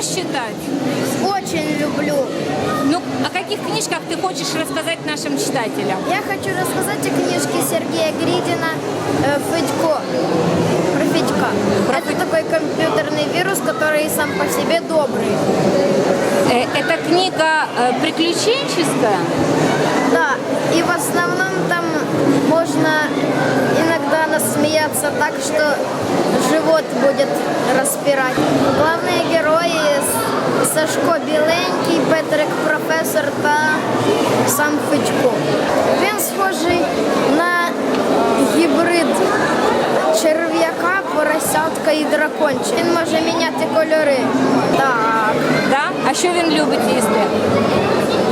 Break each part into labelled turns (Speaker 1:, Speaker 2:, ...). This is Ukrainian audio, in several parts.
Speaker 1: любишь читать?
Speaker 2: Очень люблю.
Speaker 1: Ну, о каких книжках ты хочешь рассказать нашим читателям?
Speaker 2: Я хочу рассказать о книжке Сергея Гридина э, «Федько». Про Федька. Это такой компьютерный вирус, который сам по себе добрый.
Speaker 1: Э, Эта книга э, приключенческая?
Speaker 2: Да, и в основном там можно иногда насмеяться так, что живот будет распирать. Главные герої С- Сашко Біленький, Петрик професор та сам Федько. Він схожий на гібрид черв'яка, поросятка і дракончик. Він може міняти кольори. Так.
Speaker 1: Да? А що він любить їсти?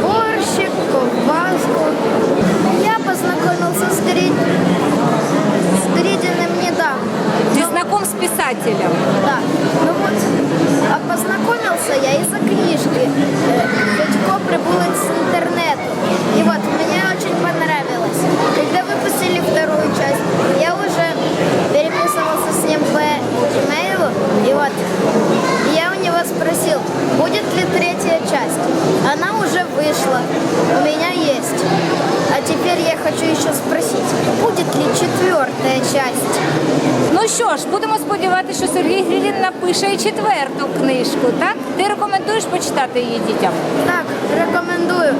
Speaker 2: Борщик, ковбаску. Я познакомился с, Гри... с Гридиным недавно.
Speaker 1: Ты знаком с писателем?
Speaker 2: Да. Ну вот, а познакомился я из-за Она уже вышла. У меня есть. А теперь я хочу еще спросить, будет ли четвертая часть?
Speaker 1: Ну що ж, будемо сподіватися, що Сергій Грілін напише і четверту книжку, так? Ти рекомендуєш почитати її дітям?
Speaker 2: Так, рекомендую.